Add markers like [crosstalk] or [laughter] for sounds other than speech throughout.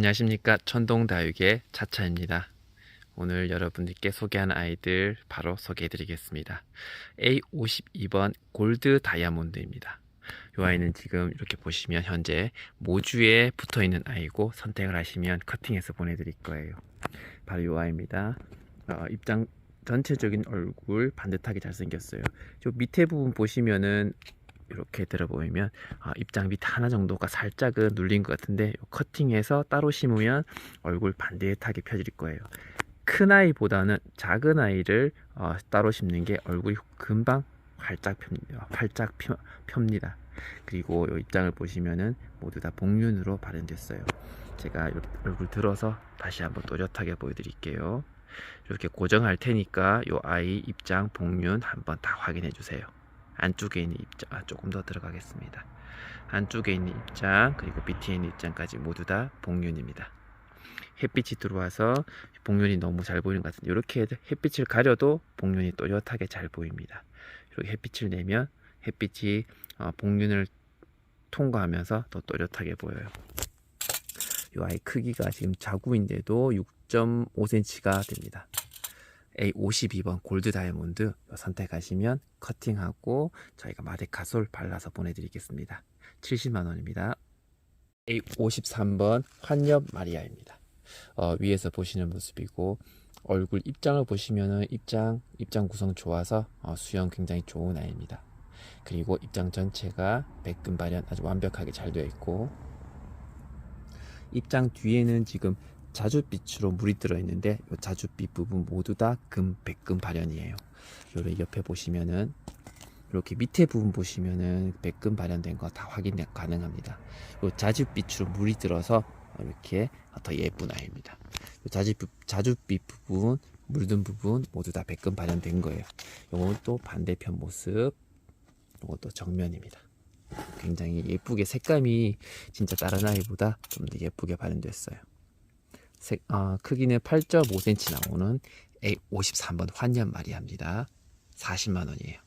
안녕하십니까 천동다육의 차차입니다. 오늘 여러분들께 소개한 아이들 바로 소개해 드리겠습니다. A52번 골드 다이아몬드입니다. 이 아이는 지금 이렇게 보시면 현재 모주에 붙어 있는 아이고 선택을 하시면 커팅해서 보내드릴 거예요. 바로 이 아이입니다. 어, 입장 전체적인 얼굴 반듯하게 잘생겼어요. 저 밑에 부분 보시면은 이렇게 들어보이면 아, 입장 밑 하나 정도가 살짝은 눌린 것 같은데 커팅해서 따로 심으면 얼굴 반듯하게 펴질 거예요. 큰 아이보다는 작은 아이를 어, 따로 심는 게 얼굴이 금방 활짝 펴, 활짝 펴, 펴니다. 그리고 이 입장을 보시면은 모두 다 복륜으로 발현됐어요. 제가 얼굴 들어서 다시 한번 또렷하게 보여드릴게요. 이렇게 고정할 테니까 이 아이 입장 복륜 한번 다 확인해 주세요. 안쪽에 있는 입장 아, 조금 더 들어가겠습니다. 안쪽에 있는 입장 그리고 밑에 있는 입장까지 모두 다 복륜입니다. 햇빛이 들어와서 복륜이 너무 잘 보이는 것 같은데 이렇게 햇빛을 가려도 복륜이 또렷하게 잘 보입니다. 이렇게 햇빛을 내면 햇빛이 어, 복륜을 통과하면서 더 또렷하게 보여요. 이 아이 크기가 지금 자구인데도 6.5cm가 됩니다. A52번 골드 다이아몬드 선택하시면 커팅하고 저희가 마데카솔 발라서 보내드리겠습니다. 70만원입니다. A53번 환엽 마리아입니다. 어, 위에서 보시는 모습이고 얼굴 입장을 보시면은 입장 입장 구성 좋아서 어, 수영 굉장히 좋은 아이입니다. 그리고 입장 전체가 백금 발현 아주 완벽하게 잘 되어 있고 입장 뒤에는 지금 자줏빛으로 물이 들어있는데 이 자줏빛 부분 모두 다 금, 백금 발현이에요. 요래 옆에 보시면은 이렇게 밑에 부분 보시면은 백금 발현된 거 다 확인 가능합니다. 이 자줏빛으로 물이 들어서 이렇게 더 예쁜 아이입니다. 자줏빛, 자줏빛 부분, 물든 부분 모두 다 백금 발현된 거예요. 요건 또 반대편 모습, 요것도 정면입니다. 굉장히 예쁘게 색감이 진짜 다른 아이보다 좀 더 예쁘게 발현됐어요. 색, 어, 크기는 8.5cm 나오는 A53번 환년 마리아입니다. 40만원이에요.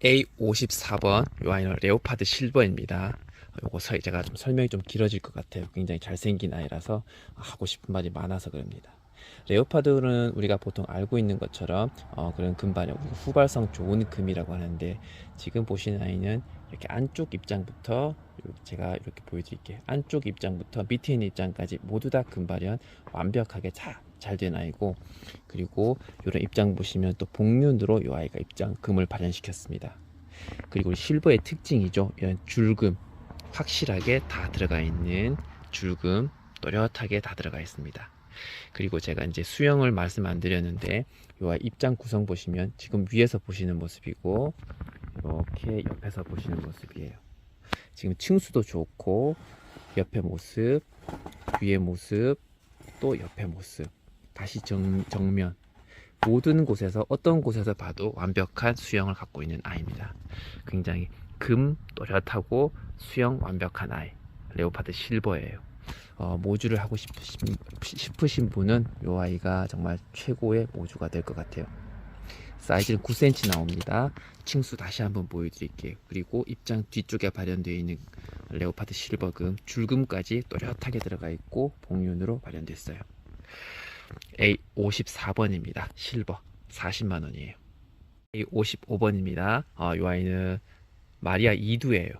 A54번 요 아이는 레오파드 실버입니다. 요거 제가 좀 설명이 좀 길어질 것 같아요. 굉장히 잘생긴 아이라서 하고 싶은 말이 많아서 그럽니다. 레오파드는 우리가 보통 알고 있는 것처럼 어, 그런 금발형 후발성 좋은 금이라고 하는데 지금 보시는 아이는 이렇게 안쪽 입장부터 제가 이렇게 보여드릴게요. 안쪽 입장부터 밑에 있는 입장까지 모두 다 금발현 완벽하게 잘된 아이고 그리고 이런 입장 보시면 또 복륜으로 이 아이가 입장 금을 발현시켰습니다. 그리고 실버의 특징이죠. 이런 줄금 확실하게 다 들어가 있는 줄금 또렷하게 다 들어가 있습니다. 그리고 제가 이제 수영을 말씀 안 드렸는데 요 입장 구성 보시면 지금 위에서 보시는 모습이고 이렇게 옆에서 보시는 모습이에요. 지금 층수도 좋고 옆에 모습, 위의 모습, 또 옆에 모습, 다시 정, 정면 모든 곳에서 어떤 곳에서 봐도 완벽한 수영을 갖고 있는 아이입니다. 굉장히 금 또렷하고 수영 완벽한 아이 레오파드 실버예요. 어, 모주를 하고 싶으신, 싶으신 분은 이 아이가 정말 최고의 모주가 될 것 같아요. 사이즈는 9cm 나옵니다. 층수 다시 한번 보여드릴게요. 그리고 입장 뒤쪽에 발현되어 있는 레오파드 실버금, 줄금까지 또렷하게 들어가 있고 복륜으로 발현됐어요. A54번입니다. 실버 40만원이에요. A55번입니다. 어, 이 아이는 마리아 이두예요.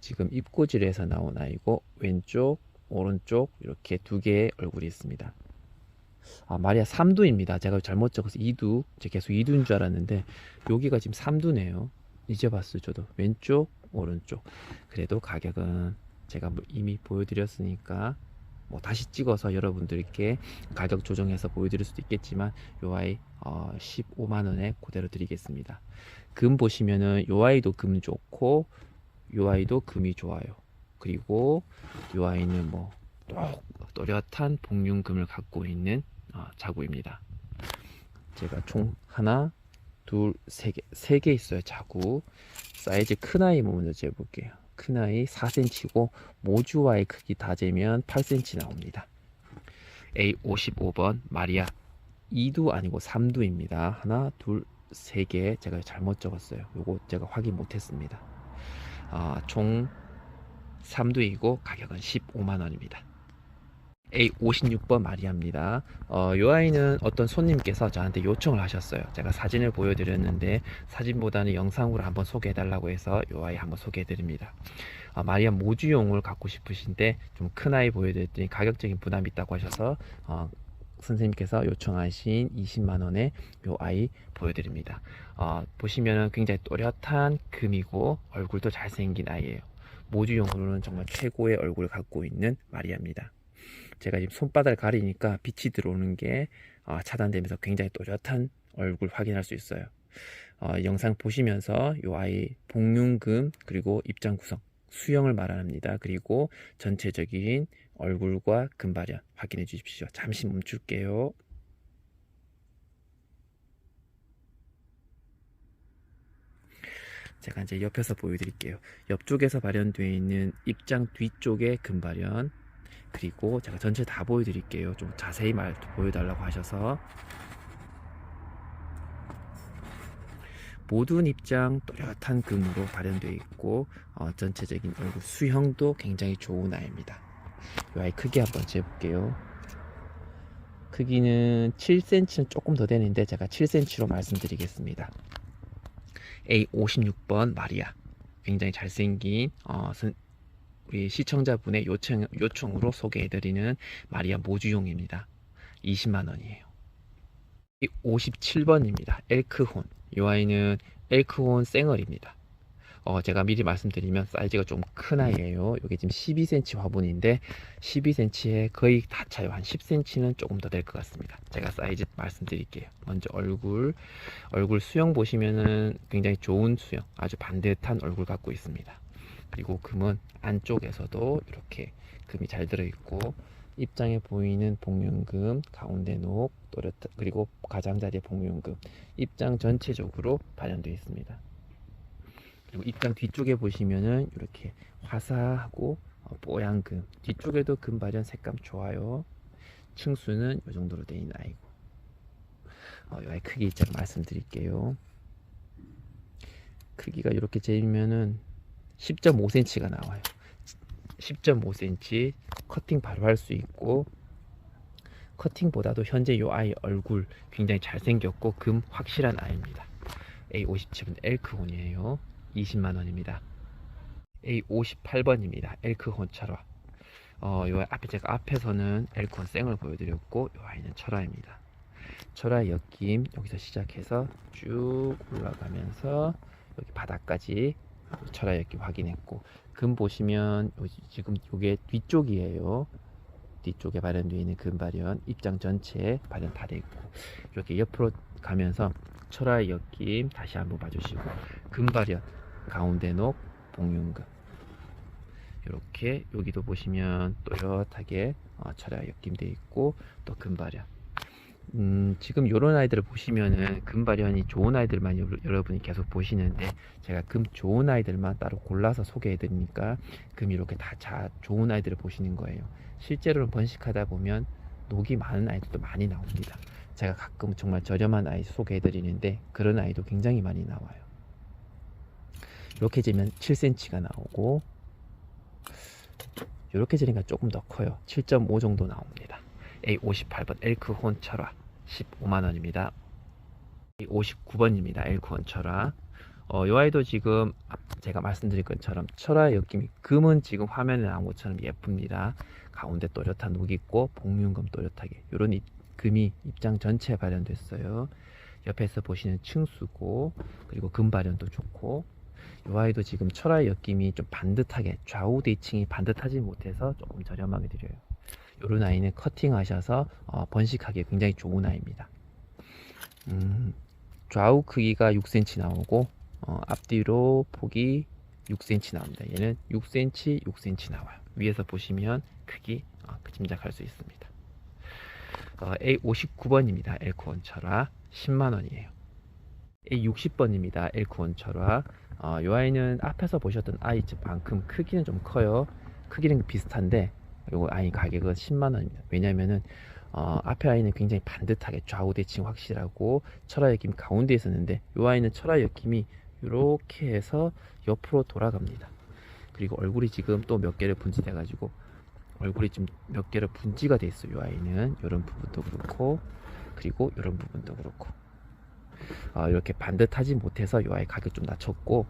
지금 입고질에서 나온 아이고 왼쪽 오른쪽 이렇게 두 개의 얼굴이 있습니다. 아, 마리아 3두입니다. 제가 잘못 적어서 2두. 제가 계속 2두인 줄 알았는데 여기가 지금 3두네요. 이제 봤어요. 저도 왼쪽, 오른쪽. 그래도 가격은 제가 뭐 이미 보여드렸으니까 뭐 다시 찍어서 여러분들께 가격 조정해서 보여드릴 수도 있겠지만 요 아이 어, 15만 원에 그대로 드리겠습니다. 금 보시면은 요 아이도 금 좋고 요 아이도 금이 좋아요. 그리고 이 아이는 뭐 또렷한 복륜금을 갖고 있는 어, 자구입니다. 제가 총 하나, 둘, 세 개, 세 개 있어요. 자구. 사이즈 큰 아이 먼저 재볼게요. 큰 아이 4cm고 모주와의 크기 다 재면 8cm 나옵니다. A55번 마리아 2두 아니고 3두입니다. 하나, 둘, 세 개. 제가 잘못 적었어요. 요거 제가 확인 못 했습니다. 아, 총 3두이고 가격은 15만원입니다. A56번 마리아입니다. 어, 요 아이는 어떤 손님께서 저한테 요청을 하셨어요. 제가 사진을 보여드렸는데 사진보다는 영상으로 한번 소개해달라고 해서 요 아이 한번 소개해드립니다. 어, 마리아 모주용을 갖고 싶으신데 좀 큰 아이 보여드렸더니 가격적인 부담이 있다고 하셔서 어, 선생님께서 요청하신 20만원의 요 아이 보여드립니다. 어, 보시면은 굉장히 또렷한 금이고 얼굴도 잘생긴 아이예요. 모주용으로는 정말 최고의 얼굴을 갖고 있는 마리아입니다. 제가 지금 손바닥을 가리니까 빛이 들어오는 게 어, 차단되면서 굉장히 또렷한 얼굴 확인할 수 있어요. 어, 영상 보시면서 이 아이 복륜금 그리고 입장 구성 수영을 말합니다. 그리고 전체적인 얼굴과 금발현 확인해 주십시오. 잠시 멈출게요. 제가 이제 옆에서 보여드릴게요. 옆쪽에서 발현되어 있는 입장 뒤쪽의 금발현 그리고 제가 전체 다 보여드릴게요. 좀 자세히 말 보여달라고 하셔서 모든 입장 또렷한 금으로 발현되어 있고 어, 전체적인 얼굴 수형도 굉장히 좋은 아이입니다. 이 아이 크기 한번 재볼게요. 크기는 7cm는 조금 더 되는데 제가 7cm로 말씀드리겠습니다. A56번 마리아 굉장히 잘생긴 어, 선, 우리 시청자분의 요청, 요청으로 소개해드리는 마리아 모주용입니다. 20만원이에요. 57번입니다. 엘크혼. 이 아이는 엘크혼 생얼입니다. 어, 제가 미리 말씀드리면 사이즈가 좀 큰 아이예요. 이게 지금 12cm 화분인데 12cm에 거의 다 차요. 한 10cm는 조금 더 될 것 같습니다. 제가 사이즈 말씀드릴게요. 먼저 얼굴, 얼굴 수영 보시면은 굉장히 좋은 수영, 아주 반듯한 얼굴 갖고 있습니다. 그리고 금은 안쪽에서도 이렇게 금이 잘 들어있고 입장에 보이는 복륜금, 가운데 녹, 또렷 그리고 가장자리에 복륜금 입장 전체적으로 발현되어 있습니다. 그리고 입장 뒤쪽에 보시면은 이렇게 화사하고 어, 뽀얀 금 뒤쪽에도 금 발현 색감 좋아요. 층수는 이 정도로 있는 아이고 어, 이 아이 크기 입장 말씀드릴게요. 크기가 이렇게 재면은 10.5cm가 나와요. 10.5cm 커팅 바로 할 수 있고 커팅보다도 현재 이 아이 얼굴 굉장히 잘생겼고 금 확실한 아이입니다. A57은 엘크혼이에요. 20만원입니다. A58번입니다. 엘크혼 철화. 어, 요 앞에 제가 앞에서는 엘크혼 생을 보여드렸고 이 아이는 철화입니다. 철화 엮임 여기서 시작해서 쭉 올라가면서 여기 바닥까지 철화 엮임 확인했고 금 보시면 지금 이게 뒤쪽이에요. 뒤쪽에 발현되어 있는 금 발현 입장 전체에 발현 다 되어 있고 이렇게 옆으로 가면서 철화의 엮임 다시 한번 봐주시고 금 발현 가운데 녹 복륜금 이렇게 여기도 보시면 또렷하게 어, 철화의 엮임 되어 있고 또 금 발현. 음, 지금 이런 아이들을 보시면은 금 발현이 좋은 아이들만 여, 여러분이 계속 보시는데 제가 금 좋은 아이들만 따로 골라서 소개해 드리니까 금 이렇게 다 자, 좋은 아이들을 보시는 거예요. 실제로는 번식하다 보면 녹이 많은 아이들도 많이 나옵니다. 제가 가끔 정말 저렴한 아이 소개해 드리는데 그런 아이도 굉장히 많이 나와요 이렇게 재면 7cm가 나오고 이렇게 재니까 조금 더 커요 7.5 정도 나옵니다 A58번 엘크 혼 철화 15만원입니다. A59번입니다. 엘크 혼 철화. 어, 요 아이도 지금 제가 말씀드린 것처럼 철화 엮임이 금은 지금 화면에 나온 것처럼 예쁩니다. 가운데 또렷한 녹이 있고 복륜금 또렷하게 요런 입, 금이 입장 전체에 발현됐어요. 옆에서 보시는 층수고 그리고 금 발현도 좋고 요 아이도 지금 철화 엮임이 좀 반듯하게 좌우 대칭이 반듯하지 못해서 조금 저렴하게 드려요. 이런 아이는 커팅하셔서 어, 번식하기 굉장히 좋은 아이입니다. 음, 좌우 크기가 6cm 나오고 어, 앞뒤로 폭이 6cm 나옵니다. 얘는 6cm, 6cm 나와요. 위에서 보시면 크기 어, 짐작할 수 있습니다. 어, A59번입니다. 엘코원 철화 10만원이에요. A60번입니다. 엘코원 철화 어, 이 아이는 앞에서 보셨던 아이만큼 크기는 좀 커요. 크기는 비슷한데 요거 아이 가격은 10만원입니다 왜냐면은 어, 앞에 아이는 굉장히 반듯하게 좌우 대칭 확실하고 철화 엮임 가운데 있었는데 이 아이는 철화 엮임이 이렇게 해서 옆으로 돌아갑니다 그리고 얼굴이 지금 또 몇 개를 분지돼 가지고 얼굴이 좀몇 개로 분지가 돼 있어요. 이 아이는 이런 부분도 그렇고 그리고 이런 부분도 그렇고 어, 이렇게 반듯하지 못해서 이 아이 가격 좀 낮췄고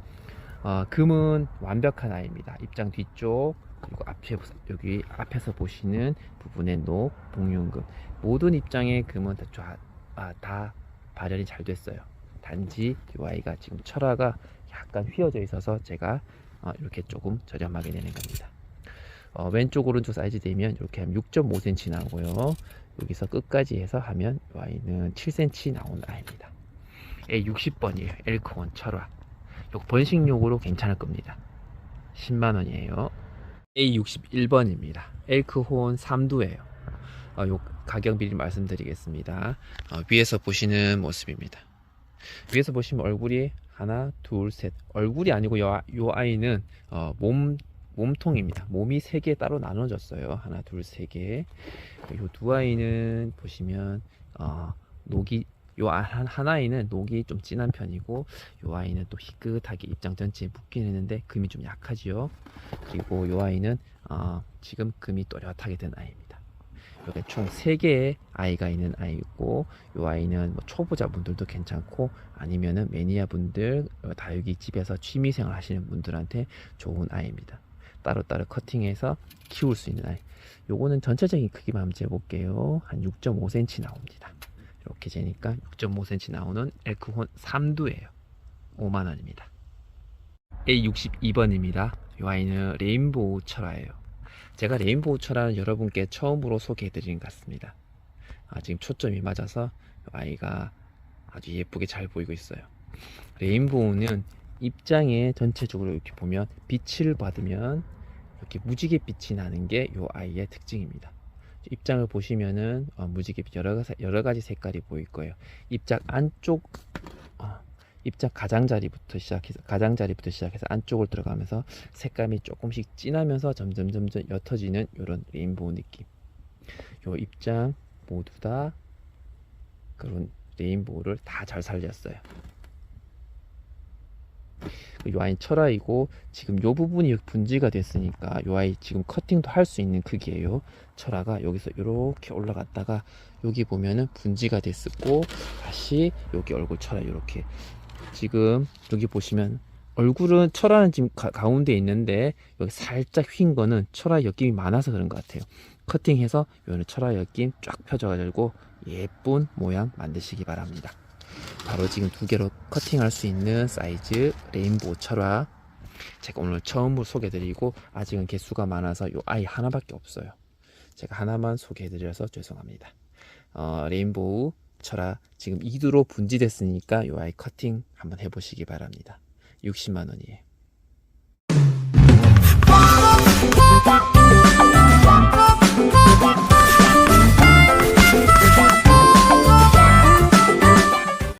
어, 금은 완벽한 아이입니다. 입장 뒤쪽 그리고 앞에 여기 앞에서 보시는 부분의 녹, 복륜금 모든 입장의 금은 다, 좌, 아, 다 발현이 잘 됐어요. 단지 이 아이가 지금 철화가 약간 휘어져 있어서 제가 어, 이렇게 조금 저렴하게 내는 겁니다. 어, 왼쪽 오른쪽 사이즈 되면 이렇게 하면 6.5cm 나오고요. 여기서 끝까지 해서 하면 이 아이는 7cm 나오는 아이입니다. A60번이에요. 엘크원 철화. 요 번식용으로 괜찮을 겁니다. 10만원이에요. A61번입니다. 엘크혼 3두예요. 어, 요 가격 미리 말씀드리겠습니다. 어, 위에서 보시는 모습입니다. 위에서 보시면 얼굴이 하나, 둘, 셋. 얼굴이 아니고 요, 아- 요 아이는 어, 몸 몸통입니다. 몸이 세 개 따로 나눠졌어요. 하나, 둘, 세 개. 요 두 아이는 보시면 어, 녹이 요 아- 아이는 녹이 좀 진한 편이고 요 아이는 또 희끗하게 입장 전체에 붙긴 했는데 금이 좀 약하지요. 그리고 요 아이는 어, 지금 금이 또렷하게 된 아이입니다. 이렇게 총 3개의 아이가 있는 아이고 요 아이는 뭐 초보자분들도 괜찮고 아니면은 매니아분들 어, 다육이 집에서 취미생활 하시는 분들한테 좋은 아이입니다. 따로따로 커팅해서 키울 수 있는 아이. 요거는 전체적인 크기만 재볼게요. 한 6.5cm 나옵니다. 이렇게 재니까 6.5cm 나오는 엘크혼 3두예요. 5만원입니다. A62번입니다. 이 아이는 레인보우 철화예요. 제가 레인보우 철화는 여러분께 처음으로 소개해드린 것 같습니다. 아, 지금 초점이 맞아서 이 아이가 아주 예쁘게 잘 보이고 있어요. 레인보우는 입장에 전체적으로 이렇게 보면 빛을 받으면 이렇게 무지개 빛이 나는 게 이 아이의 특징입니다. 입장을 보시면은 어, 무지개 빛 여러 여러 가지 색깔이 보일 거예요. 입장 안쪽 어, 입장 가장자리부터 시작해서 가장자리부터 시작해서 안쪽을 들어가면서 색감이 조금씩 진하면서 점점 점점 옅어지는 이런 레인보우 느낌. 요 입장 모두 다 그런 레인보우를 다 잘 살렸어요. 요 아이 철아이고 지금 요 부분이 분지가 됐으니까 요 아이 지금 커팅도 할 수 있는 크기예요. 철아가 여기서 이렇게 올라갔다가 여기 보면은 분지가 됐었고 다시 여기 얼굴 철아 이렇게 지금 여기 보시면 얼굴은 철아는 지금 가, 가운데 있는데 여기 살짝 휜 거는 철아 엮임이 많아서 그런 것 같아요. 커팅해서 요는 철아 엮임 쫙 펴져가지고 예쁜 모양 만드시기 바랍니다. 바로 지금 두 개로 커팅할 수 있는 사이즈 레인보우 철화. 제가 오늘 처음으로 소개해드리고 아직은 개수가 많아서 요 아이 하나밖에 없어요. 제가 하나만 소개해드려서 죄송합니다. 어, 레인보우 철화 지금 2두로 분지됐으니까 요 아이 커팅 한번 해보시기 바랍니다. 60만원이에요 [laughs]